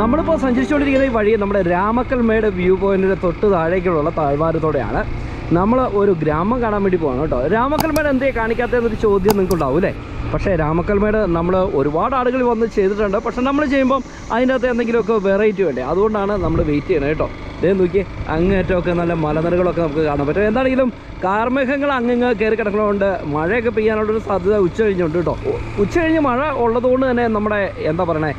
നമ്മളിപ്പോൾ സഞ്ചരിച്ചുകൊണ്ടിരിക്കുന്ന ഈ വഴി നമ്മുടെ രാമക്കൽമേട് വ്യൂ പോയിന്റിന്റെ തൊട്ട് താഴേക്കുള്ള താഴ്വാരത്തോടെയാണ്. നമ്മൾ ഒരു ഗ്രാമം കാണാൻ വേണ്ടി പോകണം കേട്ടോ. രാമക്കൽമേട് എന്തേ കാണിക്കാത്തതെന്നൊരു ചോദ്യം നിങ്ങൾക്ക് ഉണ്ടാവും അല്ലേ? പക്ഷേ രാമക്കൽമേട് നമ്മൾ ഒരുപാട് ആളുകൾ വന്ന് ചെയ്തിട്ടുണ്ട്. പക്ഷേ നമ്മൾ ചെയ്യുമ്പം അതിന്റെ അകത്ത് എന്തെങ്കിലുമൊക്കെ വെറൈറ്റി വേണ്ടേ? അതുകൊണ്ടാണ് നമ്മൾ വെയിറ്റ് ചെയ്യണത് കേട്ടോ. ഇതേ നോക്കി അങ്ങേറ്റമൊക്കെ നല്ല മലനിരകളൊക്കെ നമുക്ക് കാണാൻ പറ്റും. എന്താണെങ്കിലും കാർമേഘങ്ങൾ അങ്ങ് കയറി കിടക്കുന്നതുകൊണ്ട് മഴയൊക്കെ പെയ്യാനുള്ളൊരു സാധ്യത ഉച്ച കഴിഞ്ഞുണ്ട് കേട്ടോ. ഉച്ച കഴിഞ്ഞ് മഴ ഉള്ളതുകൊണ്ട് തന്നെ നമ്മുടെ എന്താ പറയണേ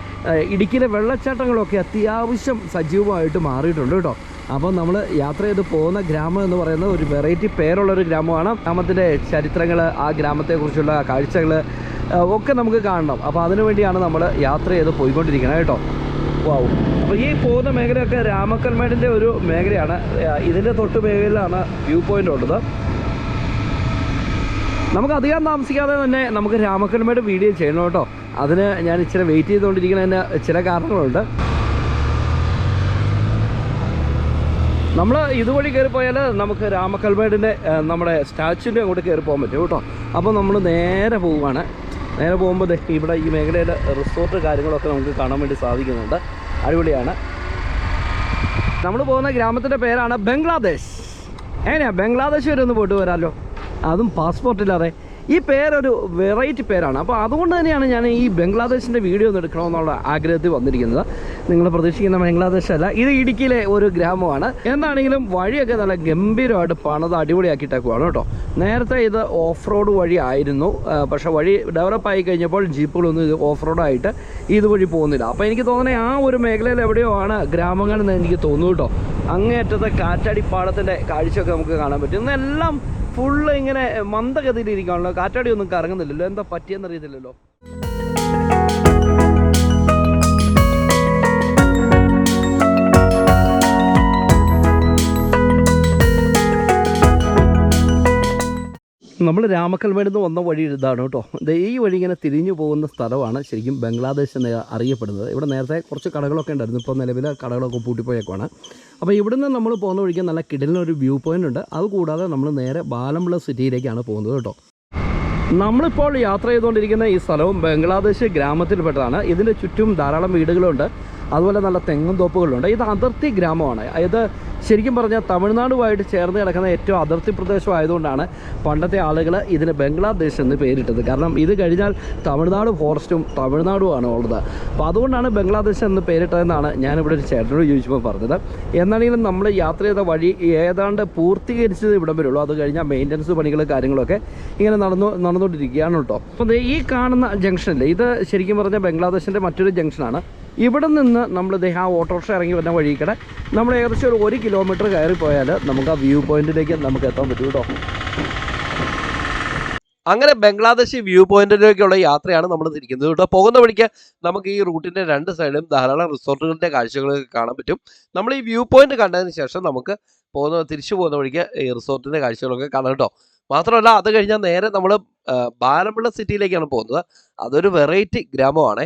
ഇടുക്കിയിലെ വെള്ളച്ചാട്ടങ്ങളൊക്കെ അത്യാവശ്യം സജീവമായിട്ട് മാറിയിട്ടുണ്ട് കേട്ടോ. അപ്പോൾ നമ്മൾ യാത്ര ചെയ്ത് പോകുന്ന ഗ്രാമം എന്ന് പറയുന്നത് ഒരു വെറൈറ്റി പേരുള്ളൊരു ഗ്രാമമാണ്. ഗ്രാമത്തിന്റെ ചരിത്രങ്ങൾ ആ ഗ്രാമത്തെക്കുറിച്ചുള്ള കാഴ്ചകൾ ഒക്കെ നമുക്ക് കാണണം. അപ്പോൾ അതിനുവേണ്ടിയാണ് നമ്മൾ യാത്ര ചെയ്ത് പോയിക്കൊണ്ടിരിക്കുന്നത് കേട്ടോ. വാവും അപ്പോൾ ഈ പോകുന്ന മേഖലയൊക്കെ രാമക്കൽമേടിന്റെ ഒരു മേഖലയാണ്. ഇതിന്റെ തൊട്ട് മേഖലയിലാണ് വ്യൂ പോയിന്റ് ഉള്ളത്. നമുക്ക് അധികം താമസിക്കാതെ തന്നെ നമുക്ക് രാമക്കൽമേട് വീഡിയോ ചെയ്യണം കേട്ടോ. അതിന് ഞാൻ ഇച്ചിരി വെയിറ്റ് ചെയ്തുകൊണ്ടിരിക്കുന്നതിന് ചില കാരണങ്ങളുണ്ട്. നമ്മൾ ഇതുവഴി കയറി പോയാൽ നമുക്ക് രാമക്കൽമേടിന്റെ നമ്മുടെ സ്റ്റാച്ചുവിന്റെ അങ്ങോട്ട് കയറി പോകാൻ പറ്റും കേട്ടോ. അപ്പോൾ നമ്മൾ നേരെ പോവുകയാണ്. നേരെ പോകുമ്പോൾ ഇവിടെ ഈ മേഖലയുടെ റിസോർട്ട് കാര്യങ്ങളൊക്കെ നമുക്ക് കാണാൻ വേണ്ടി സാധിക്കുന്നുണ്ട്. അടിപൊളിയാണ്. നമ്മൾ പോകുന്ന ഗ്രാമത്തിന്റെ പേരാണ് ബംഗ്ലാദേശ്. എങ്ങനെയാ? ബംഗ്ലാദേശ് വരെ ഒന്ന് പോയിട്ട് വരാമല്ലോ അതും പാസ്പോർട്ടില്ലാതെ ഈ പേരൊരു വെറൈറ്റി പേരാണ്. അപ്പോൾ അതുകൊണ്ട് തന്നെയാണ് ഞാൻ ഈ ബംഗ്ലാദേശിന്റെ വീഡിയോ ഒന്ന് എടുക്കണമെന്നുള്ള ആഗ്രഹത്തിൽ വന്നിരിക്കുന്നത്. നിങ്ങൾ പ്രതീക്ഷിക്കുന്ന ബംഗ്ലാദേശ് അല്ല ഇത് ഇടുക്കിയിലെ ഒരു ഗ്രാമമാണ്. എന്താണെങ്കിലും വഴിയൊക്കെ നല്ല ഗംഭീരമായിട്ട് പണത് അടിപൊളിയാക്കിയിട്ടേക്കുവാണ് കേട്ടോ. നേരത്തെ ഇത് ഓഫ് റോഡ് വഴി ആയിരുന്നു. പക്ഷേ വഴി ഡെവലപ്പ് ആയി കഴിഞ്ഞപ്പോൾ ജീപ്പുകളൊന്നും ഇത് ഓഫ് റോഡായിട്ട് ഇതുവഴി പോകുന്നില്ല. അപ്പോൾ എനിക്ക് തോന്നുന്നത് ആ ഒരു മേഖലയിൽ എവിടെയോ ആണ് ഗ്രാമങ്ങളെന്ന് എനിക്ക് തോന്നുന്നു കേട്ടോ. അങ്ങേയറ്റത്തെ കാറ്റാടിപ്പാടത്തിന്റെ കാഴ്ചയൊക്കെ നമുക്ക് കാണാൻ പറ്റും. ഇന്നെല്ലാം ഫുള്ള് ഇങ്ങനെ മന്ദഗതിയിലിരിക്കുകയാണല്ലോ. കാറ്റാടി ഒന്നും കറങ്ങുന്നില്ലല്ലോ. എന്താ പറ്റിയെന്നറിയത്തില്ലല്ലോ. നമ്മൾ രാമക്കൽമേട് നിന്ന് വന്ന വഴി ഇതാണ് കേട്ടോ. ഈ വഴി ഇങ്ങനെ തിരിഞ്ഞു പോകുന്ന സ്ഥലമാണ് ശരിക്കും ബംഗ്ലാദേശ് എന്ന് അറിയപ്പെടുന്നത്. ഇവിടെ നേരത്തെ കുറച്ച് കടകളൊക്കെ ഉണ്ടായിരുന്നു. ഇപ്പോൾ നിലവിൽ കടകളൊക്കെ പൂട്ടിപ്പോയേക്കുവാണ്. അപ്പോൾ ഇവിടുന്ന് നമ്മൾ പോകുന്ന വഴിക്ക് നല്ല കിടലിനൊരു വ്യൂ പോയിന്റ് ഉണ്ട്. അതുകൂടാതെ നമ്മൾ നേരെ ബാലമുള്ള സിറ്റിയിലേക്കാണ് പോകുന്നത് കേട്ടോ. നമ്മളിപ്പോൾ യാത്ര ചെയ്തുകൊണ്ടിരിക്കുന്ന ഈ സ്ഥലവും ബംഗ്ലാദേശ് ഗ്രാമത്തിൽപ്പെട്ടതാണ്. ഇതിന്റെ ചുറ്റും ധാരാളം വീടുകളുണ്ട്. അതുപോലെ നല്ല തെങ്ങും തോപ്പുകളുണ്ട്. ഇത് അതിർത്തി ഗ്രാമമാണ്. ഇത് ശരിക്കും പറഞ്ഞാൽ തമിഴ്നാടുമായിട്ട് ചേർന്ന് കിടക്കുന്ന ഏറ്റവും അതിർത്തി പ്രദേശം ആയതുകൊണ്ടാണ് പണ്ടത്തെ ആളുകൾ ഇതിന് ബംഗ്ലാദേശ് എന്ന് പേരിട്ടത്. കാരണം ഇത് കഴിഞ്ഞാൽ തമിഴ്നാട് ഫോറസ്റ്റും തമിഴ്നാടുമാണ് ഉള്ളത്. അപ്പോൾ അതുകൊണ്ടാണ് ബംഗ്ലാദേശ് എന്ന് പേരിട്ടതെന്നാണ് ഞാനിവിടെ ഒരു ചേട്ടനോട് ചോദിച്ചപ്പോൾ പറഞ്ഞത്. എന്നാണെങ്കിലും നമ്മൾ യാത്ര ചെയ്ത വഴി ഏതാണ്ട് പൂർത്തീകരിച്ചത് ഇവിടം വരുള്ളൂ അത് കഴിഞ്ഞാൽ മെയിന്റനൻസ് പണികൾ കാര്യങ്ങളൊക്കെ ഇങ്ങനെ നടന്നു നടന്നുകൊണ്ടിരിക്കുകയാണ് കേട്ടോ. അപ്പോൾ ഈ കാണുന്ന ജംഗ്ഷനിൽ ഇത് ശരിക്കും പറഞ്ഞാൽ ബംഗ്ലാദേശിന്റെ മറ്റൊരു ജംഗ്ഷനാണ് ഇവിടെ നിന്ന് നമ്മൾ ഇദ്ദേഹം ആ ഓട്ടോറിക്ഷ ഇറങ്ങി വരുന്ന വഴിക്കടെ നമ്മൾ ഏകദേശം ഒരു ഒരു കിലോമീറ്റർ കയറി പോയാൽ നമുക്ക് ആ വ്യൂ പോയിന്റിലേക്ക് നമുക്ക് എത്താൻ പറ്റും കേട്ടോ. അങ്ങനെ ബംഗ്ലാദേശി വ്യൂ പോയിന്റിലേക്കുള്ള യാത്രയാണ് നമ്മൾ തിരിക്കുന്നത് കേട്ടോ. പോകുന്ന വഴിക്ക് നമുക്ക് ഈ റൂട്ടിന്റെ രണ്ട് സൈഡിലും ധാരാളം റിസോർട്ടുകളുടെ കാഴ്ചകളൊക്കെ കാണാൻ പറ്റും. നമ്മൾ ഈ വ്യൂ പോയിന്റ് കണ്ടതിന് ശേഷം നമുക്ക് പോകുന്ന തിരിച്ചു പോകുന്ന വഴിക്ക് ഈ റിസോർട്ടിന്റെ കാഴ്ചകളൊക്കെ കാണാം കേട്ടോ. മാത്രമല്ല അത് കഴിഞ്ഞാൽ നേരെ നമ്മൾ ബാലമ്പിള്ള സിറ്റിയിലേക്കാണ് പോകുന്നത്. അതൊരു വെറൈറ്റി ഗ്രാമമാണ്.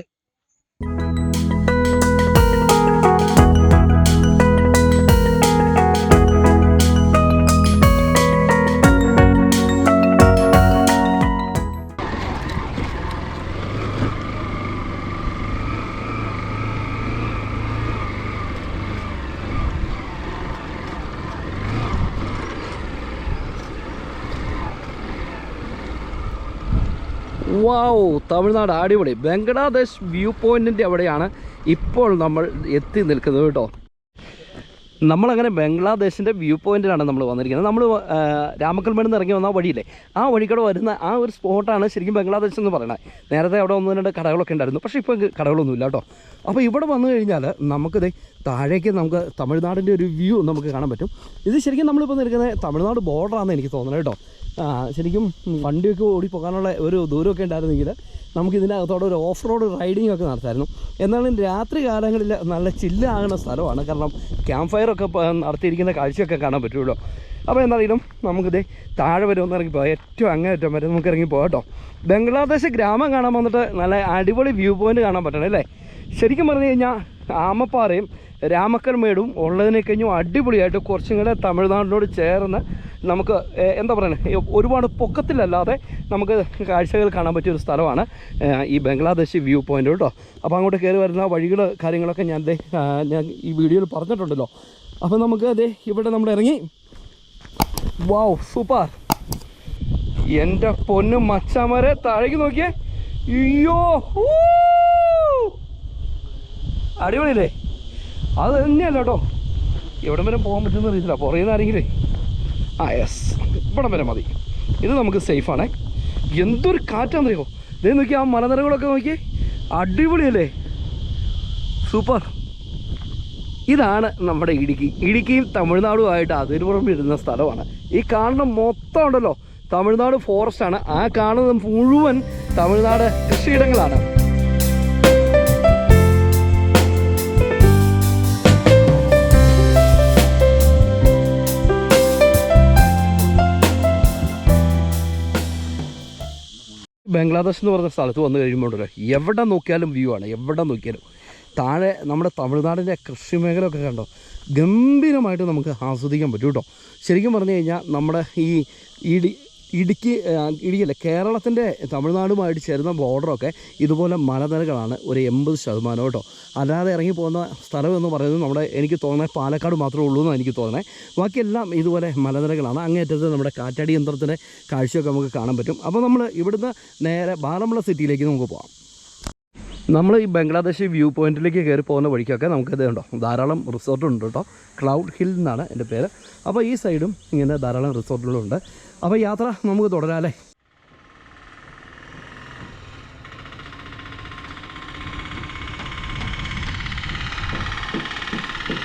വാവ് തമിഴ്നാട് അടിപൊളി. ബംഗ്ലാദേശ് വ്യൂ പോയിന്റിന്റെ അവിടെയാണ് ഇപ്പോൾ നമ്മൾ എത്തി നിൽക്കുന്നത് കേട്ടോ. നമ്മളങ്ങനെ ബംഗ്ലാദേശിന്റെ വ്യൂ പോയിന്റിലാണ് നമ്മൾ വന്നിരിക്കുന്നത്. നമ്മൾ രാമക്കൽമേട് നിന്ന് ഇറങ്ങി വന്ന വഴിയില്ലേ? ആ വഴിക്കൂടെ വരുന്ന ആ ഒരു സ്പോട്ടാണ് ശരിക്കും ബംഗ്ലാദേശ് എന്ന് പറയുന്നത്. നേരത്തെ അവിടെ ഒന്ന് രണ്ട് കടകളൊക്കെ ഉണ്ടായിരുന്നു. പക്ഷേ ഇപ്പോൾ കടകളൊന്നുമില്ല കേട്ടോ. അപ്പോൾ ഇവിടെ വന്നു കഴിഞ്ഞാൽ നമുക്കിത് താഴേക്ക് നമുക്ക് തമിഴ്നാടിന്റെ ഒരു വ്യൂ നമുക്ക് കാണാൻ പറ്റും. ഇത് ശരിക്കും നമ്മളിപ്പോൾ നിൽക്കുന്നത് തമിഴ്നാട് ബോർഡറാണെന്ന് എനിക്ക് തോന്നുന്നത് കേട്ടോ. ശരിക്കും വണ്ടിയൊക്കെ ഓടിപ്പോകാനുള്ള ഒരു ദൂരമൊക്കെ ഉണ്ടായിരുന്നെങ്കിൽ നമുക്ക് ഇതിന്റെ അകത്തോടെ ഒരു ഓഫ് റോഡ് റൈഡിംഗ് ഒക്കെ നടത്തായിരുന്നു. എന്നാലും രാത്രി കാലങ്ങളിൽ നല്ല ചില്ലാകുന്ന സ്ഥലമാണ്. കാരണം ക്യാമ്പ് ഫയറൊക്കെ നടത്തിയിരിക്കുന്ന കാഴ്ചയൊക്കെ കാണാൻ പറ്റുമല്ലോ അപ്പോൾ എന്തായാലും നമുക്കിത് താഴെ വരെ ഒന്ന് ഇറങ്ങി പോകാം ഏറ്റവും അങ്ങേറ്റം വരെ നമുക്ക് ഇറങ്ങി കേട്ടോ. ബംഗ്ലാദേശ് ഗ്രാമം കാണാൻ വന്നിട്ട് നല്ല അടിപൊളി വ്യൂ പോയിന്റ് കാണാൻ പറ്റണം അല്ലേ? ശരിക്കും പറഞ്ഞു കഴിഞ്ഞാൽ ആമപ്പാറയും രാമക്കൽമേടും ഉള്ളതിനെ കഴിഞ്ഞും അടിപൊളിയായിട്ട് കുറച്ചും കൂടെ തമിഴ്നാടിനോട് ചേർന്ന് നമുക്ക് എന്താ പറയുക ഒരുപാട് പൊക്കത്തിലല്ലാതെ നമുക്ക് കാഴ്ചകൾ കാണാൻ പറ്റിയ ഒരു സ്ഥലമാണ് ഈ ബംഗ്ലാദേശ് വ്യൂ പോയിന്റ് കേട്ടോ. അപ്പോൾ അങ്ങോട്ട് കയറി വരുന്ന വഴികൾ കാര്യങ്ങളൊക്കെ ഞാൻ ഞാൻ ഈ വീഡിയോയിൽ പറഞ്ഞിട്ടുണ്ടല്ലോ. അപ്പോൾ നമുക്ക് ദേ ഇവിടെ നമ്മൾ ഇറങ്ങി. Wow super. എന്റെ പൊന്ന് മച്ചാമരെ താഴേക്ക് നോക്കിയേ. അയ്യോ! അടിപൊളിയല്ലേ? അത് തന്നെയല്ല കേട്ടോ. എവിടം വരെ പോകാൻ പറ്റുന്ന അറിയത്തില്ല. പുറകെ ആരെങ്കിലേ? ആ യെസ് ഇവിടം വരെ മതി. ഇത് നമുക്ക് സേഫാണേ എന്തൊരു കാറ്റാന്നറിയോ ഇതേ നോക്കി ആ മലനിരകളൊക്കെ നോക്കി അടിപൊളിയല്ലേ? സൂപ്പർ ഇതാണ് നമ്മുടെ ഇടുക്കി. ഇടുക്കിയും തമിഴ്നാടുമായിട്ട് അതിരുപുറം വരുന്ന സ്ഥലമാണ്. ഈ കാണുന്ന മൊത്തം ഉണ്ടല്ലോ. തമിഴ്നാട് ഫോറസ്റ്റ് ആണ്. ആ കാണുന്ന മുഴുവൻ തമിഴ്നാട് കൃഷിയിടങ്ങളാണ്. ബംഗ്ലാദേശ് എന്ന് പറഞ്ഞ സ്ഥലത്ത് വന്നു കഴിയുമ്പോൾ എവിടെ നോക്കിയാലും വ്യൂ ആണ് എവിടെ നോക്കിയാലും. താഴെ നമ്മുടെ തമിഴ്നാടിന്റെ കൃഷി മേഖലയൊക്കെ കണ്ടോ ഗംഭീരമായിട്ട് നമുക്ക് ആസ്വദിക്കാൻ പറ്റും കേട്ടോ. ശരിക്കും പറഞ്ഞു കഴിഞ്ഞാൽ നമ്മുടെ ഈ ഇടി ഇടുക്കി ഇടുക്കിയല്ല കേരളത്തിന്റെ തമിഴ്നാടുമായിട്ട് ചേരുന്ന ബോർഡറൊക്കെ ഇതുപോലെ മലനിരകളാണ് ഒരു എൺപത് ശതമാനം കേട്ടോ. അല്ലാതെ ഇറങ്ങി പോകുന്ന സ്ഥലം എന്ന് പറയുന്നത് നമ്മുടെ എനിക്ക് തോന്നുന്നത് പാലക്കാട് മാത്രമേ ഉള്ളൂ എന്നാണ് എനിക്ക് തോന്നുന്നത്. ബാക്കിയെല്ലാം ഇതുപോലെ മലനിരകളാണ്. അങ്ങേറ്റത്ത് നമ്മുടെ കാറ്റാടി യന്ത്രത്തിന്റെ കാഴ്ചയൊക്കെ നമുക്ക് കാണാൻ പറ്റും. അപ്പോൾ നമ്മൾ ഇവിടുന്ന് നേരെ ബാലമുള്ള സിറ്റിയിലേക്ക് നമുക്ക് പോകാം നമ്മൾ ഈ ബംഗ്ലാദേശ് വ്യൂ പോയിന്റിലേക്ക് കയറി പോകുന്ന വഴിക്കൊക്കെ നമുക്കിത് ഉണ്ടോ ധാരാളം റിസോർട്ടുണ്ട് കേട്ടോ. ക്ലൗഡ് ഹിൽ എന്നാണ് എന്റെ പേര്. അപ്പോൾ ഈ സൈഡും ഇങ്ങനെ ധാരാളം റിസോർട്ടുകളുണ്ട്. അപ്പോൾ യാത്ര നമുക്ക് തുടരാം അല്ലേ?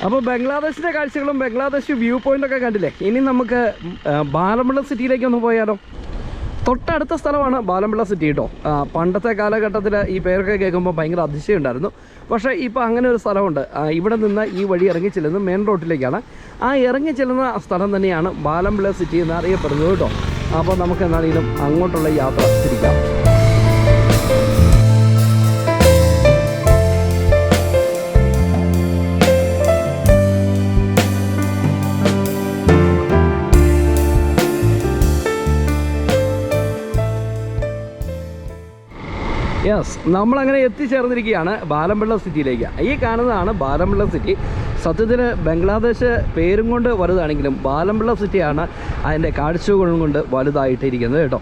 അപ്പോൾ ബംഗ്ലാദേശിന്റെ കാഴ്ചകളും ബംഗ്ലാദേശ് വ്യൂ പോയിന്റൊക്കെ കണ്ടില്ലേ? ഇനി നമുക്ക് ആ, സിറ്റിയിലേക്ക് ഒന്ന് പോയാലോ? തൊട്ടടുത്ത സ്ഥലമാണ് ബാലമ്പിള്ള സിറ്റി കേട്ടോ. പണ്ടത്തെ കാലഘട്ടത്തിൽ ഈ പേരൊക്കെ കേൾക്കുമ്പോൾ ഭയങ്കര അതിശയം ഉണ്ടായിരുന്നു. പക്ഷേ ഇപ്പോൾ അങ്ങനെ ഒരു സ്ഥലമുണ്ട്. ഇവിടെ നിന്ന് ഈ വഴി ഇറങ്ങി ചെല്ലുന്നത് മെയിൻ റോഡിലേക്കാണ് ആ ഇറങ്ങി ചെല്ലുന്ന സ്ഥലം തന്നെയാണ് ബാലമ്പിള്ള സിറ്റി എന്ന് അറിയപ്പെടുന്നത് കേട്ടോ. അപ്പോൾ നമുക്ക് എന്നാണെങ്കിലും അങ്ങോട്ടുള്ള യാത്ര തിരിക്കാം. യെസ് നമ്മളങ്ങനെ എത്തിച്ചേർന്നിരിക്കുകയാണ് ബാലമ്പിള്ള സിറ്റിയിലേക്ക്. ഈ കാണുന്നതാണ് ബാലമ്പിള്ള സിറ്റി. സത്യത്തിൽ ബംഗ്ലാദേശ് പേരും കൊണ്ട് വലുതാണെങ്കിലും ബാലമ്പിള്ള സിറ്റിയാണ് അതിന്റെ കാഴ്ചകളും കൊണ്ട് വലുതായിട്ടിരിക്കുന്നത് കേട്ടോ.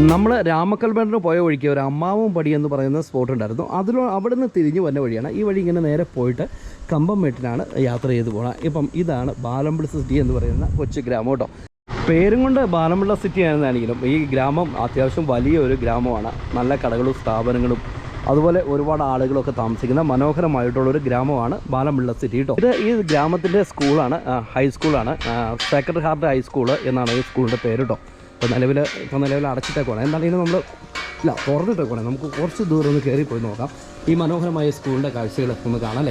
നമ്മൾ രാമക്കൽമേടിന് പോയ വഴിക്ക് ഒരു അമ്മാവും പടി എന്ന് പറയുന്ന സ്പോട്ട് ഉണ്ടായിരുന്നു. അതിൽ അവിടെ നിന്ന് തിരിഞ്ഞു വന്ന വഴിയാണ് ഈ വഴി ഇങ്ങനെ നേരെ പോയിട്ട് കമ്പംമേട്ടിനാണ് യാത്ര ചെയ്ത് പോകണം ഇപ്പം ഇതാണ് ബാലമ്പിള സിറ്റി എന്ന് പറയുന്ന കൊച്ചു ഗ്രാമം കേട്ടോ. പേരും കൊണ്ട് ബാലമ്പിള സിറ്റി ആയിരുന്നാണെങ്കിലും ഈ ഗ്രാമം അത്യാവശ്യം വലിയ ഒരു ഗ്രാമമാണ്. നല്ല കടകളും സ്ഥാപനങ്ങളും അതുപോലെ ഒരുപാട് ആളുകളൊക്കെ താമസിക്കുന്ന മനോഹരമായിട്ടുള്ള ഒരു ഗ്രാമമാണ് ബാലമ്പിള്ള സിറ്റി കേട്ടോ. ഇത് ഈ ഗ്രാമത്തിന്റെ സ്കൂളാണ് ഹൈസ്കൂളാണ് സേക്രഡ് ഹാർട്ട് ഹൈസ്കൂൾ എന്നാണ് ഈ സ്കൂളിന്റെ പേര് കേട്ടോ. ഇപ്പോൾ നിലവിൽ ഇപ്പോൾ നിലവിൽ അടച്ചിട്ടേക്കോണേ എന്താണെങ്കിലും നമ്മൾ ഇല്ല തുറന്നിട്ടേക്കുവാണ്. നമുക്ക് കുറച്ച് ദൂരം ഒന്ന് കയറിപ്പോയി പോയി നോക്കാം. ഈ മനോഹരമായ സ്കൂളിന്റെ കാഴ്ചകൾ ഒന്ന് കാണാം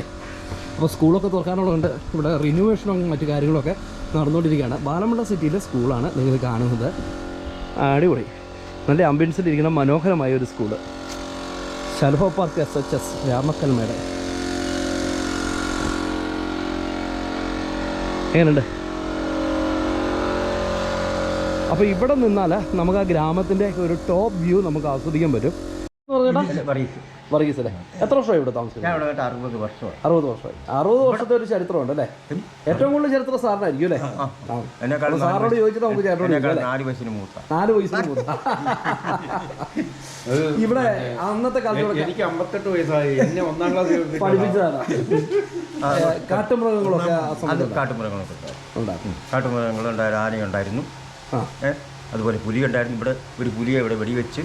അപ്പോൾ സ്കൂളൊക്കെ തുറക്കാനുള്ളതുകൊണ്ട് ഇവിടെ റിന്യൂവേഷനും മറ്റു കാര്യങ്ങളൊക്കെ നടന്നുകൊണ്ടിരിക്കുകയാണ്. ബാലമുള്ള സിറ്റിയിലെ സ്കൂളാണ് നിങ്ങൾ കാണുന്നത്. അടിപൊളി. നല്ല ആംബിയൻസിലിരിക്കുന്ന മനോഹരമായ ഒരു school. ശലഭ park S H S Ramakkalmedu. എങ്ങനെയുണ്ട്? അപ്പോൾ ഇവിടെ നിന്നാൽ നമുക്ക് ആ ഗ്രാമത്തിന്റെ ഒരു ടോപ്പ് വ്യൂ നമുക്ക് ആസ്വദിക്കാൻ പറ്റും. വർഗീസ്. അല്ലേ എത്ര വർഷമായി ഇവിടെ താമസിക്കുന്നത്? ഞാൻ ഇവിടെ വന്നിട്ട് അറുപത് വർഷമായി. അറുപത് വർഷമായി. അറുപത് വർഷത്തെ ഒരു ചരിത്രമുണ്ട് അല്ലേ? ഏറ്റവും കൂടുതൽ ചരിത്രം സാറിനായിരിക്കും അല്ലേ? സാറിനോട് ചോദിച്ചിട്ട് നമുക്ക് ചേട്ടനോട് നാല് വയസ്സിന് മൂത്ത. നാല് വയസ്സിന് മൂത്ത. ഇവിടെ അന്നത്തെ കാലത്തോടെ എനിക്ക് അമ്പത്തെട്ട് വയസ്സായി. എന്നെ ഒന്നാം ക്ലാസ് പഠിപ്പിച്ചതാണ്. കാട്ടുമൃഗങ്ങളൊക്കെ കാട്ടുമൃഗങ്ങളൊക്കെ ഉണ്ടായിരുന്നു. കാട്ടുമൃഗങ്ങളുണ്ടായിരുന്നു ആനയുണ്ടായിരുന്നു. അതുപോലെ പുലി ഉണ്ടായിരുന്നു. ഇവിടെ ഒരു പുലിയെ ഇവിടെ വെടിവെച്ച്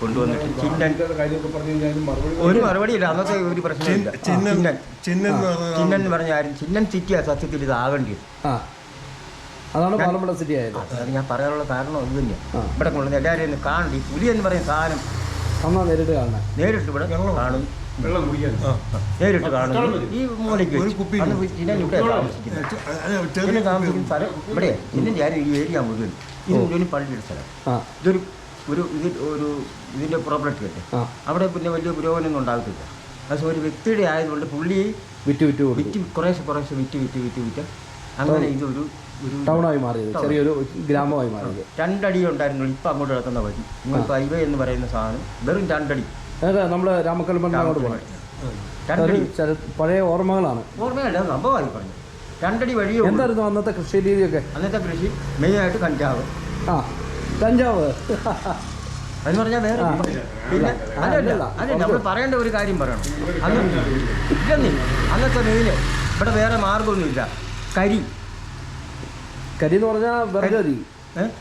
കൊണ്ടുവന്നിട്ട് ചിന്നൻ. ഒരു മറുപടി ഒരു മറുപടിയില്ല. അന്നത്തെ ഒരു പ്രശ്നമില്ല. ചിന്നൻ ചിന്നൻ. എന്ന് ആ, ചിന്നൻ എന്ന് പറഞ്ഞ ആരും ചിന്നൻ സിറ്റിയാ സത്യത്തിൽ ഇത് ആകേണ്ടത് ആ. അതാണ് പാലമ്പുഴ സിറ്റി ആയത്. അത് ഞാൻ പറയാനുള്ള കാരണം ഇത് തന്നെയാണ് ഇവിടെ കൊണ്ടുവന്ന് എല്ലാവരും കാണണ്ട ഈ പുലി എന്ന് പറയുന്ന സാധനം അന്നാ നേരിട്ട് കാണണം. നേരിട്ട് ഇവിടെ കാണും. വെള്ളം കുടിക്കാൻ. നേരിട്ട് കാണുന്നു. ഈ മൂലയ്ക്ക് ഒരു കുപ്പി താമസിക്കുന്നത് താമസിക്കുന്ന. സ്ഥലം ഇവിടെ. ഞാൻ ഈ ഏരിയ മുഴുവൻ. ഇത് മുഴുവൻ പള്ളിയുടെ സ്ഥലം. ആ. ഇതൊരു ഒരു ഇത് ഒരു ഇതിന്റെ പ്രോപ്പർട്ടി അല്ലേ? അവിടെ പിന്നെ വലിയ പുരോഗമനമൊന്നും ഉണ്ടാകത്തില്ല. പക്ഷേ ഒരു വ്യക്തിയുടെ ആയതുകൊണ്ട് പുള്ളി വിറ്റ് വിറ്റ് വിറ്റ് കുറേശ്ശെ കുറേശ്ശെ വിറ്റ് വിറ്റ് വിറ്റ് വിറ്റ് അങ്ങനെ ഇതൊരു ഒരു ടൗണായി മാറിയത് ചെറിയൊരു ഗ്രാമമായി മാറിയത് രണ്ടടി ഉണ്ടായിരുന്നു. ഇപ്പം അങ്ങോട്ട് കിടക്കുന്ന വഴി. ഇപ്പം ഹൈവേ എന്ന് പറയുന്ന സാധനം വെറും രണ്ടടി. അതെ നമ്മൾ രാമക്കൽമണ്ണോട് പോകണം രണ്ടടി. പഴയ ഓർമ്മകളാണ്. ഓർമ്മയല്ല സംഭവമായി പറഞ്ഞു. രണ്ടടി വഴിയേ. എന്തായിരുന്നു അന്നത്തെ കൃഷി രീതിയൊക്കെ അന്നത്തെ കൃഷി മെയിനായിട്ട് കഞ്ചാവ്. ആ കഞ്ചാവ്. എന്ന് പറഞ്ഞാൽ വേറെ. പിന്നെ അതല്ല അല്ലല്ല. നമ്മൾ പറയേണ്ട ഒരു കാര്യം പറയണം. അന്ന് ഇല്ലെന്നില്ല അന്നത്തെ മെയിൽ ഇവിടെ വേറെ മാർഗമൊന്നുമില്ല. കരി. കരി എന്ന് പറഞ്ഞാൽ വെറുകരി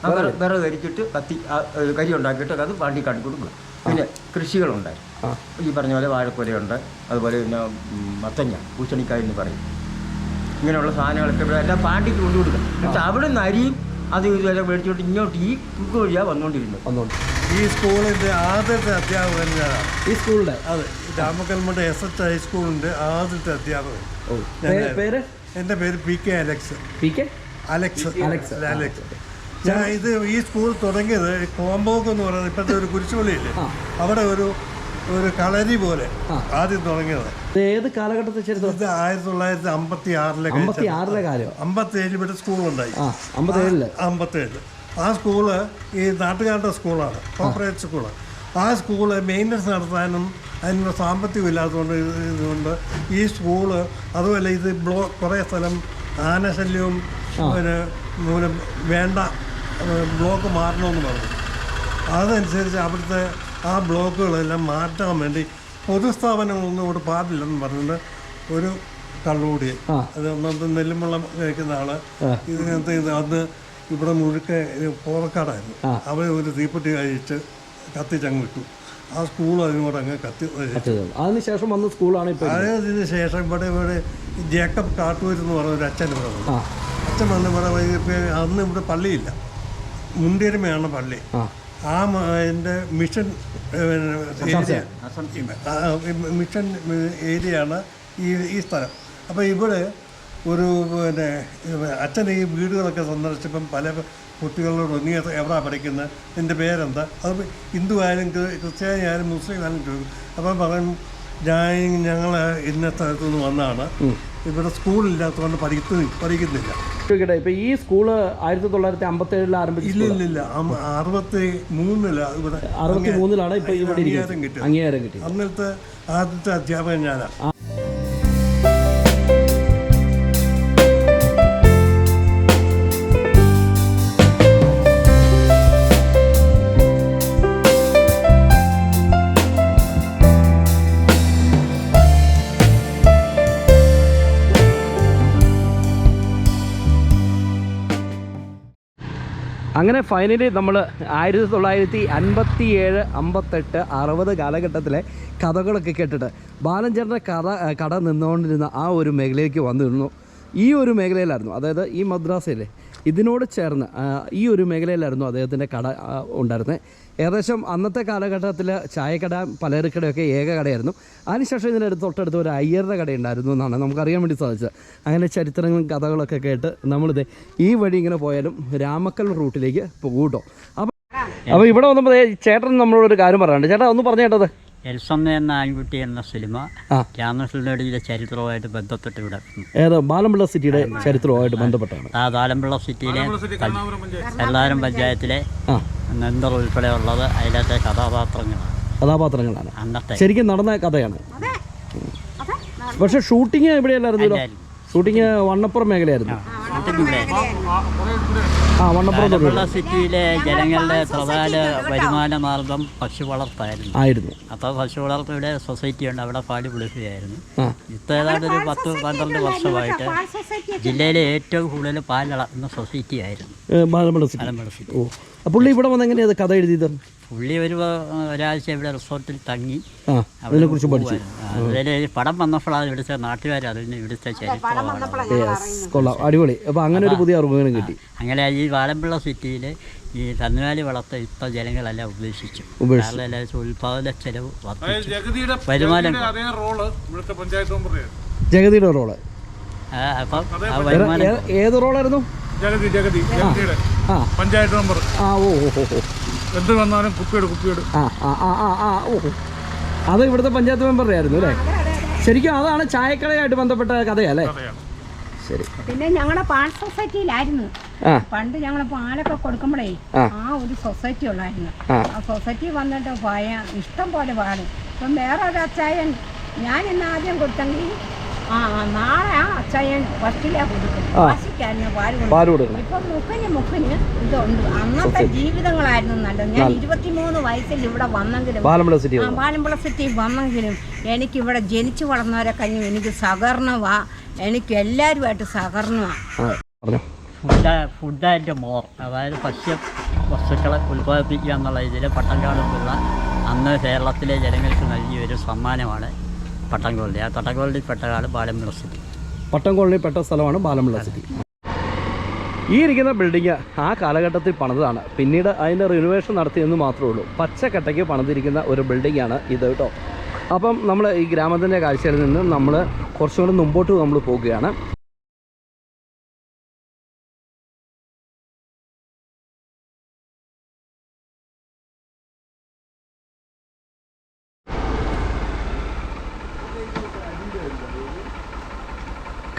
വിറക്. കരിച്ചിട്ട് കത്തി കരി ഉണ്ടാക്കിയിട്ട് അത് പാണ്ടി കാട്ടി കൊടുക്കും പിന്നെ കൃഷികളുണ്ടായി ആ. ഈ പറഞ്ഞ പോലെ വാഴക്കൊലയുണ്ട് അതുപോലെ പിന്നെ മത്തങ്ങ പൂച്ചണിക്കായ എന്ന് പറയും. ഇങ്ങനെയുള്ള സാധനങ്ങളൊക്കെ ഇവിടെ എല്ലാം പാണ്ടിക്ക് കൊണ്ടു കൊടുക്കും. എന്നിട്ട് അവിടെ നിന്ന് അരിയും അത് ഇതുവരെ മേടിച്ചോട്ട് ഇങ്ങോട്ട് ഈ കുക്ക് വഴിയാണ് വന്നുകൊണ്ടിരുന്നത് വന്നോണ്ട്. ഈ സ്കൂളിന്റെ ആദ്യത്തെ അധ്യാപകൻ ഞാനാണ് ഈ സ്കൂളിന്റെ അതെ രാമക്കൽമഠ എസ് എച്ച് ഹൈസ്കൂളിന്റെ ആദ്യത്തെ അധ്യാപകൻ. ഓ പേര്? എന്റെ പേര് P K Alex. P K? Alex. Alex. Alex. ഞാൻ ഇത് ഈ സ്കൂൾ തുടങ്ങിയത് കോമ്പോക്ക് എന്ന് പറയുന്നത് ഇപ്പോഴത്തെ ഒരു കുരിശുപള്ളിയില്ലേ? അവിടെ ഒരു ഒരു കളരി പോലെ ആദ്യം തുടങ്ങിയത്. ഏത് കാലഘട്ടത്തിൽ ചരിത്രം ഇത് ആയിരത്തി തൊള്ളായിരത്തി അമ്പത്തി ആറിലെ അമ്പത്തി ആറിലെ കാലം. അമ്പത്തി ഏഴ് ഇവിടെ സ്കൂളുണ്ടായി. ഏഴിൽ അമ്പത്തേഴിൽ. അമ്പത്തേഴ് ആ സ്കൂൾ ഈ നാട്ടുകാരുടെ സ്കൂളാണ് കോപ്പറേറ്റ് സ്കൂൾ ആ സ്കൂൾ മെയിന്റനൻസ് നടത്താനും അതിനുള്ള സാമ്പത്തികം ഇല്ലാത്തതുകൊണ്ട് ഇതുകൊണ്ട് ഈ സ്കൂൾ അതുപോലെ ഇത് ബ്ലോ കുറേ സ്ഥലം ആനശല്യവും പിന്നെ മൂലം വേണ്ട ബ്ലോക്ക് മാറണമെന്ന് പറഞ്ഞു. അതനുസരിച്ച് അവിടുത്തെ ആ ബ്ലോക്കുകളെല്ലാം മാറ്റാൻ വേണ്ടി പൊതുസ്ഥാപനങ്ങളൊന്നും ഇവിടെ പാടില്ലെന്ന് പറഞ്ഞിട്ട് ഒരു കള്ളുകൂടി. അത് ഒന്നാമത്തെ നെല്ലുമുള്ള കഴിക്കുന്ന ആൾ ഇതിനകത്ത് ഇത് അന്ന് ഇവിടെ മുഴുക്ക പോറക്കാടായിരുന്നു. അവർ ഒരു തീപ്പെട്ടി കഴിച്ച് കത്തിച്ചങ്ങ് വിട്ടു. ആ സ്കൂൾ അതിനോട് അങ്ങ് കത്തി അതിനുശേഷം വന്ന സ്കൂളാണ്. അതിന് ശേഷം ഇവിടെ ഇവിടെ ജേക്കബ് കാട്ടൂർ എന്ന് പറഞ്ഞ ഒരു അച്ഛൻ ഇവിടെ വന്നു. അച്ഛൻ വന്ന് ഇവിടെ അന്ന് ഇവിടെ പള്ളിയില്ല. മുണ്ടിയരുമയാണ് പള്ളി. ആ. എന്റെ എന്റെ മിഷൻ മിഷൻ ഏരിയയാണ് ഈ ഈ സ്ഥലം. അപ്പോൾ ഇവിടെ ഒരു പിന്നെ അച്ഛൻ ഈ വീടുകളൊക്കെ സന്ദർശിച്ചപ്പം പല കുട്ടികളോട് നീ എവിടാ പഠിക്കുന്നത് നിന്റെ പേരെന്താ? അത് ഹിന്ദു ആയാലും ക്രിസ്ത്യാനി ആയാലും മുസ്ലിം ആയാലും ചോദിക്കും. അപ്പം പറയും ഞാൻ ഞങ്ങൾ ഇന്ന സ്ഥലത്തു നിന്ന് വന്നാണ് ഇവിടെ സ്കൂളില്ലാത്തതുകൊണ്ട് പഠിക്കുന്നു പഠിക്കുന്നില്ല. ചോദിക്കട്ടെ ഇപ്പൊ ഈ സ്കൂൾ ആയിരത്തി തൊള്ളായിരത്തി അമ്പത്തി ഏഴിൽ ആരംഭിച്ചു ഇല്ല ഇല്ല ഇല്ല. അറുപത്തി മൂന്നില ഇവിടെ അറുപത്തി മൂന്നിലാണ് ഇപ്പൊ ഇവിടെ അംഗീകാരം കിട്ടി അന്നത്തെ ആദ്യത്തെ അധ്യാപകൻ ഞാനാണ് അങ്ങനെ ഫൈനലി നമ്മൾ ആയിരത്തി തൊള്ളായിരത്തി അൻപത്തി ഏഴ് അമ്പത്തെട്ട് അറുപത് കാലഘട്ടത്തിലെ കഥകളൊക്കെ കേട്ടിട്ട് ബാലഞ്ചേട്ടന്റെ കഥ കട നിന്നുകൊണ്ടിരുന്ന ആ ഒരു മേഖലയിലേക്ക് വന്നിരുന്നു. ഈ ഒരു മേഖലയിലായിരുന്നു. അതായത് ഈ മദ്രാസയിലെ ഇതിനോട് ചേർന്ന് ഈ ഒരു മേഖലയിലായിരുന്നു അദ്ദേഹത്തിന്റെ കട ഉണ്ടായിരുന്നത്. ഏകദേശം അന്നത്തെ കാലഘട്ടത്തിൽ ചായക്കട പലചരക്കടയൊക്കെ ഏക കടയായിരുന്നു. അതിനുശേഷം ഇതിനടുത്ത് തൊട്ടടുത്ത് ഒരു അയ്യറുടെ കടയുണ്ടായിരുന്നു എന്നാണ് നമുക്കറിയാൻ വേണ്ടി സാധിച്ചത്. അങ്ങനെ ചരിത്രങ്ങളും കഥകളൊക്കെ കേട്ട് നമ്മളിത് ഈ വഴി ഇങ്ങനെ പോയാലും രാമക്കൽ റൂട്ടിലേക്ക് പോകും കേട്ടോ. അപ്പോൾ ഇവിടെ വന്നപ്പോൾ ചേട്ടൻ ചേട്ടൻ നമ്മളോടൊരു കാര്യം പറയാനുണ്ട്. ചേട്ടാ ഒന്ന് പറഞ്ഞു കേട്ടത്. എൽസമ്മ എന്ന ആൺകുട്ടി എന്ന സിനിമ. രാമകൃഷ്ണനടിയിലെ ചരിത്രവുമായിട്ട് ബന്ധപ്പെട്ട് ഇവിടെ ഏതോ? ബാലമ്പിള്ള സിറ്റിയുടെ ചരിത്രവുമായിട്ട് ബന്ധപ്പെട്ടാണ്. ആ ബാലമ്പിള്ള സിറ്റിയിലെ എല്ലാവരും പഞ്ചായത്തിലെ നെന്തർ ഉൾപ്പെടെ ഉള്ളത് അതിലത്തെ കഥാപാത്രങ്ങളാണ്. കഥാപാത്രങ്ങളാണ്. അന്നത്തെ ശരിക്കും നടന്ന കഥയാണ്. പക്ഷെ ഷൂട്ടിങ് എവിടെയല്ലായിരുന്നല്ലോ. ഷൂട്ടിങ് വണ്ണപ്പുറം മേഖലയായിരുന്നു. സിറ്റിയിലെ ജനങ്ങളുടെ പ്രധാന വരുമാന മാർഗം പക്ഷി വളർത്തായിരുന്നു. ആയിരുന്നു. അപ്പോൾ പക്ഷി വളർത്തയുടെ സൊസൈറ്റി ഉണ്ട് അവിടെ പാൽ പിടിക്കുകയായിരുന്നു ഇത്തേതാണ്ട് ഇപ്പം ഏതാണ്ട് ഒരു പത്ത് പന്ത്രണ്ട് വർഷമായിട്ട് ജില്ലയിലെ ഏറ്റവും കൂടുതൽ പാലളക്കുന്ന സൊസൈറ്റി ആയിരുന്നു ബാലമ്പിള്ള സിറ്റി. പുള്ളി ഇവിടെ വന്ന് എങ്ങനെയത് കഥ എഴുതിയത്? പുള്ളി ഒരു ഒരാഴ്ച ഇവിടെ റിസോർട്ടിൽ തങ്ങി. ആ അതിനെക്കുറിച്ച് പഠിച്ചു. അതിൽ പടം വന്നപ്പോഴാണ് ഇവിടുത്തെ നാട്ടുകാർ അതിന് ഇവിടുത്തെ കൊള്ളാം. അടിപൊളി. അപ്പോൾ അങ്ങനെ ഒരു പുതിയ അറിവുകളും കിട്ടി. അങ്ങനെ ഈ വാലമ്പിള്ള സിറ്റിയിൽ ഈ കന്നുകാലി വളർത്ത ഇപ്പം ജനങ്ങളെല്ലാം ഉപേക്ഷിച്ചു. ഉത്പാദന കാരണം ഉൽപാദന ചെലവ് വരുമാനം ജഗതിയുടെ അതേ റോൾ അപ്പം ആ ഏത്- വരുമാനം ഏത് ഏത് റോളായിരുന്നു? ജഗതി ജഗതി പഞ്ചായത്ത് നമ്പർ ആ ഓ ഓ ഓ ഓ. എന്ത് വന്നാലും കുപ്പിയുടെ കുപ്പിയുടെ. ആ ആ ആ ആ ആ ഓ. അത് ഇവിടുത്തെ പഞ്ചായത്ത് മെമ്പറുടെ ആയിരുന്നു അല്ലേ? ശരിക്കും അതാണ് ചായക്കടയായിട്ട് ബന്ധപ്പെട്ട കഥയല്ലേ? ശരി. പിന്നെ ഞങ്ങളുടെ പാൽ സൊസൈറ്റിയിലായിരുന്നു. പണ്ട് ഞങ്ങൾ പാലൊക്കെ കൊടുക്കുമ്പോഴേ ആ. ഒരു സൊസൈറ്റി ഉള്ളായിരുന്നു. ആ. സൊസൈറ്റി വന്നിട്ട് പോയ ഇഷ്ടം പോലെ പാൽ ഇപ്പം വേറെ ഒരു അച്ചായൻ ഞാൻ ഇന്ന് ആദ്യം കൊടുത്തെങ്കിൽ ആ ആ, നാളെ ആ ഫസ്റ്റിലാ. വാശിക്കാരന് പാൽ കൊടുക്കും പാൽ കൊടുക്കണം. ഇപ്പം മുക്കിന് മുക്കിന് ഇതുണ്ട്. അന്നത്തെ ജീവിതങ്ങളായിരുന്നു നല്ലത്. ഞാൻ ഇരുപത്തിമൂന്ന് വയസ്സിൽ ഇവിടെ വന്നെങ്കിലും പാലമ്പുഴ സിറ്റി പാലമ്പുഴ സിറ്റി വന്നെങ്കിലും എനിക്ക് ഇവിടെ ജനിച്ചു വളർന്നവരെ കഴിഞ്ഞും എനിക്ക് സഹകരണമാ. എനിക്ക് എല്ലാവരുമായിട്ട് സഹകരണമാണ് ഫുഡ് ഫുഡ് ആൻഡ് മോർ. അതായത് ഭക്ഷ്യ വസ്തുക്കളെ ഉൽപ്പാദിപ്പിക്കുക എന്നുള്ള ഇതിൽ പട്ടംകാടുള്ള അന്ന് കേരളത്തിലെ ജനങ്ങൾക്ക് നൽകിയ ഒരു സമ്മാനമാണ് പട്ടംകോളി ആ പട്ടംകോളിൽ പെട്ടതാണ് ബാലം യൂണിവേഴ്സിറ്റി സിറ്റി. പട്ടം കോളനി പെട്ട സ്ഥലമാണ് ബാലമുള്ള സിറ്റി ഈ ഇരിക്കുന്ന ബിൽഡിങ് ആ കാലഘട്ടത്തിൽ പണിതാണ് പിന്നീട് അതിന്റെ റിനോവേഷൻ നടത്തിയെന്ന് മാത്രമേ ഉള്ളൂ. പച്ചക്കട്ടയ്ക്ക് പണിതിരിക്കുന്ന ഒരു ബിൽഡിംഗ് ആണ് ഇത് കേട്ടോ. അപ്പം നമ്മൾ ഈ ഗ്രാമത്തിന്റെ കാഴ്ചയിൽ നിന്ന് നമ്മൾ കുറച്ചുകൂടെ മുമ്പോട്ട് നമ്മൾ പോകുകയാണ്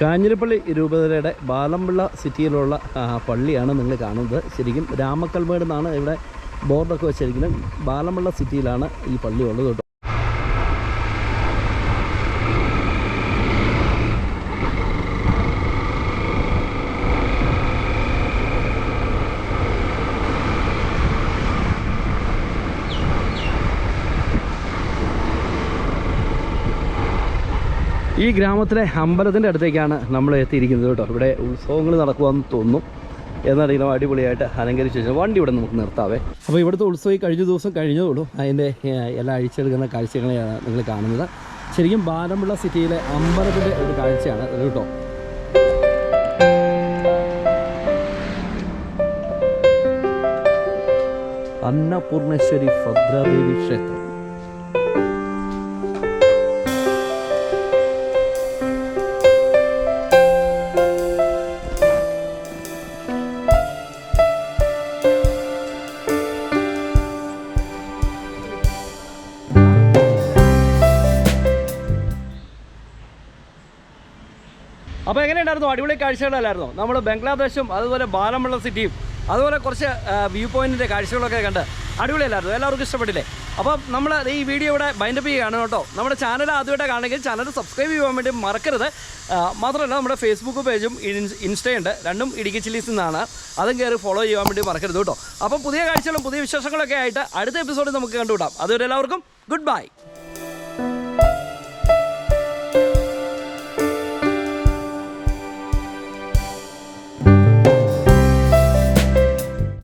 കാഞ്ഞിരപ്പള്ളി രൂപതയുടെ ബാലമ്പിള്ള സിറ്റിയിലുള്ള പള്ളിയാണ് നിങ്ങൾ കാണുന്നത്. ശരിക്കും രാമക്കൽമേട് എന്നാണ് ഇവിടെ ബോർഡൊക്കെ വെച്ചിരിക്കുന്നത്. ബാലമ്പിള്ള സിറ്റിയിലാണ് ഈ പള്ളി ഉള്ളത് ഈ ഗ്രാമത്തിലെ അമ്പലത്തിന്റെ അടുത്തേക്കാണ് നമ്മൾ എത്തിയിരിക്കുന്നത് കേട്ടോ. ഇവിടെ ഉത്സവങ്ങൾ നടക്കുമെന്ന് തോന്നും എന്നറിയാം അടിപൊളിയായിട്ട് അലങ്കരിച്ച് ശേഷം വണ്ടി ഇവിടെ നമുക്ക് നിർത്താവേ. അപ്പോൾ ഇവിടുത്തെ ഉത്സവം ഈ കഴിഞ്ഞ ദിവസം കഴിഞ്ഞതുള്ളൂ അതിന്റെ എല്ലാ അഴിച്ചെടുക്കുന്ന കാഴ്ചകളെയാണ് നിങ്ങൾ കാണുന്നത്. ശരിക്കും ബാലമ്പിള്ള സിറ്റിയിലെ അമ്പലത്തിന്റെ ഒരു കാഴ്ചയാണ് കേട്ടോ. അന്നപൂർണേശ്വരി ഭദ്രാദേവി ക്ഷേത്രം. എങ്ങനെയുണ്ടായിരുന്നു അടിപൊളി കാഴ്ചകളല്ലായിരുന്നു? നമ്മൾ ബംഗ്ലാദേശും അതുപോലെ ബാലമുള്ള സിറ്റിയും അതുപോലെ കുറച്ച് വ്യൂ പോയിന്റിന്റെ കാഴ്ചകളൊക്കെ കണ്ട് അടിപൊളിയല്ലായിരുന്നു. എല്ലാവർക്കും ഇഷ്ടപ്പെട്ടില്ലേ? അപ്പം നമ്മൾ ഈ വീഡിയോ ഇവിടെ ബൈൻഡപ്പ് ചെയ്യുകയാണ് കേട്ടോ. നമ്മുടെ ചാനൽ ആദ്യമായിട്ട് കാണണമെങ്കിൽ ചാനൽ സബ്സ്ക്രൈബ് ചെയ്യാൻ വേണ്ടി മറക്കരുത്. മാത്രമല്ല നമ്മുടെ ഫേസ്ബുക്ക് പേജും ഇൻസ്റ്റയുണ്ട് രണ്ടും ഇടുക്കി ചില്ലീസിൽ നിന്നാണ് അതും കയറി ഫോളോ ചെയ്യാൻ വേണ്ടി മറക്കരുത് കേട്ടോ. അപ്പം പുതിയ കാഴ്ചകളും പുതിയ വിശേഷങ്ങളൊക്കെ ആയിട്ട് അടുത്ത എപ്പിസോഡിൽ നമുക്ക് കണ്ടുവിടാം അതുവരെ എല്ലാവർക്കും ഗുഡ് ബൈ